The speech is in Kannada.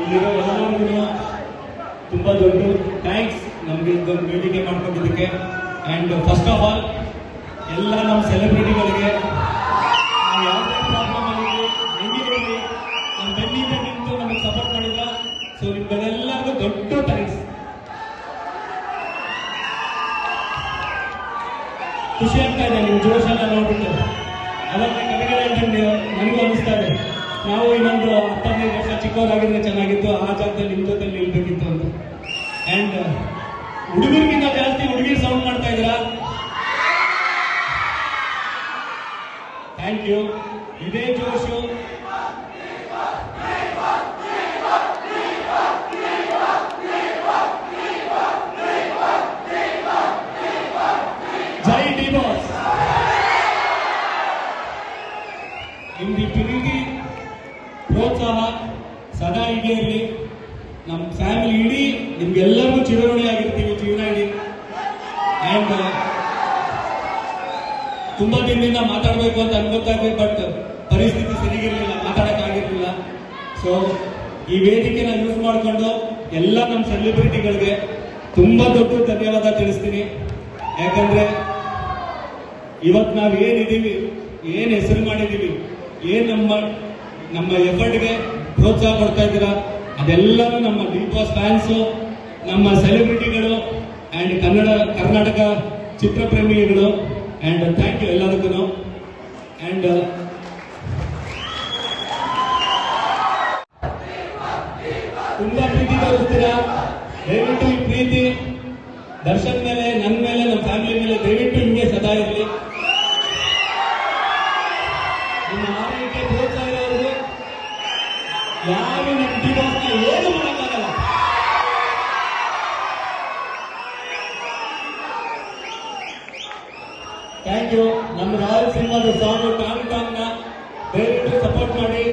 ಇಲ್ಲಿರೋ ಎಲ್ಲರಿಗೂ ತುಂಬಾ ದೊಡ್ಡ ಥ್ಯಾಂಕ್ಸ್ ನಮಗೆ ಇದೊಂದು ವೇದಿಕೆ ಮಾಡ್ಕೊಂಡಿದ್ದಕ್ಕೆ. ಅಂಡ್ ಫಸ್ಟ್ ಆಫ್ ಆಲ್ ಎಲ್ಲ ನಮ್ಮ ಸೆಲೆಬ್ರಿಟಿಗಳಿಗೆ ನಾವು ಯಾವುದೇ ಪ್ರಾಬ್ಲಮ್ ನಮ್ಮ ನಿಂತು ನಮಗೆ ಸಪೋರ್ಟ್ ಮಾಡಿಲ್ಲ ಸೊ ದೊಡ್ಡ ಥ್ಯಾಂಕ್ಸ್ ಖುಷಿ ಆಗ್ತಾ ಇದೆ ನಿಮ್ ಜೋಶೆಲ್ಲ ನೋಡ್ಬಿಟ್ಟು. ಕವಿಗಳ ಹೇಳ್ದಂಗೆ ನನಗೂ ಅನಿಸ್ತಾ ಇದೆ ನಾವು ಇನ್ನೊಂದು ಹತ್ತೈದು ವರ್ಷ ಚಿಕ್ಕವರಾಗಿದ್ರೆ ಚೆನ್ನಾಗಿತ್ತು, ಆ ಜಾಗದಲ್ಲಿ ನಿಮ್ಮ ಜೊತೆ ನಿಲ್ಬೇಕಿತ್ತು ಅಂತ. ಅಂಡ್ ಹುಡುಗರಿಗಿಂತ ಜಾಸ್ತಿ ಹುಡುಗಿ ಸೌಂಡ್ ಮಾಡ್ತಾ ಇದ್ದೀರಾ? ಥ್ಯಾಂಕ್ ಯು ಇದೇ ಜೋಶು. ಜೈ ಡಿ ಬಾಸ್. ನಿಮ್ದು ಈ ಪ್ರೀತಿ ಪ್ರೋತ್ಸಾಹ ಸದಾ ಇರಲಿ. ನಮ್ಮ ಫ್ಯಾಮಿಲಿ ಇಡೀ ನಿಮ್ಗೆಲ್ಲರಿಗೂ ಚಿರಋಣಿ ಆಗಿರ್ತೀವಿ ಜೀವನ ಇಡೀ. ಅಂಡ್ ತುಂಬಾ ದಿನದಿಂದ ಮಾತಾಡಬೇಕು ಅಂತ ಅನ್ಕೋತಾ ಇದ್ವಿ ಬಟ್ ಪರಿಸ್ಥಿತಿ ಸರಿಗಿರಲಿಲ್ಲ, ಮಾತಾಡೋಕ್ಕಾಗಿರಲಿಲ್ಲ. ಸೊ ಈ ವೇದಿಕೆನ ಯೂಸ್ ಮಾಡಿಕೊಂಡು ಎಲ್ಲ ನಮ್ಮ ಸೆಲೆಬ್ರಿಟಿಗಳಿಗೆ ತುಂಬಾ ದೊಡ್ಡ ಧನ್ಯವಾದ ತಿಳಿಸ್ತೀನಿ. ಯಾಕಂದ್ರೆ ಇವತ್ತು ನಾವು ಏನಿದ್ದೀವಿ ಏನು ಹೆಸರು ಮಾಡಿದೀವಿ ಏನ್ ನಮ್ಮ ನಮ್ಮ ಎಫರ್ಟ್ಗೆ ಪ್ರೋತ್ಸಾಹ ಕೊಡ್ತಾ ಇದ್ದೀರಾ? ಅದೆಲ್ಲರೂ ನಮ್ಮ ಬಿಗ್ ಬಾಸ್ ಫ್ಯಾನ್ಸು ನಮ್ಮ ಸೆಲೆಬ್ರಿಟಿಗಳು ಅಂಡ್ ಕನ್ನಡ, ಕರ್ನಾಟಕ ಚಿತ್ರಪ್ರೇಮಿಗಳು. ಅಂಡ್ ಥ್ಯಾಂಕ್ ಯು ಎಲ್ಲದಕ್ಕೂ ಅಂಡ್ ತುಂಬಾ ಪ್ರೀತಿ ತೋರಿಸ್ತೀರಾ? ದಯವಿಟ್ಟು ಈ ಪ್ರೀತಿ, ದರ್ಶನ್ ಮೇಲೆ ನನ್ನ ಮೇಲೆ ನಮ್ಮ ಫ್ಯಾಮಿಲಿ ಮೇಲೆ, ದಯವಿಟ್ಟು ಹಿಂಗೆ ಸದಾ ಇರಲಿ. ನಿಮ್ಮ ಇರೋರು ಯಾರು ನಮ್ಮ ಡಿವಾಸ್ನ ಏನು ಮಾಡೋಕ್ಕಾಗಲ್ಲ. ಥ್ಯಾಂಕ್ ಯು ನಮ್ಮ ರಾಯಲ್ ಸಿನಿಮಾದ ಸಾಂಗ್ ಟಾಂಗ್ ಟಾಂಗ್ನ ದಯವಿಟ್ಟು ಸಪೋರ್ಟ್ ಮಾಡಿ.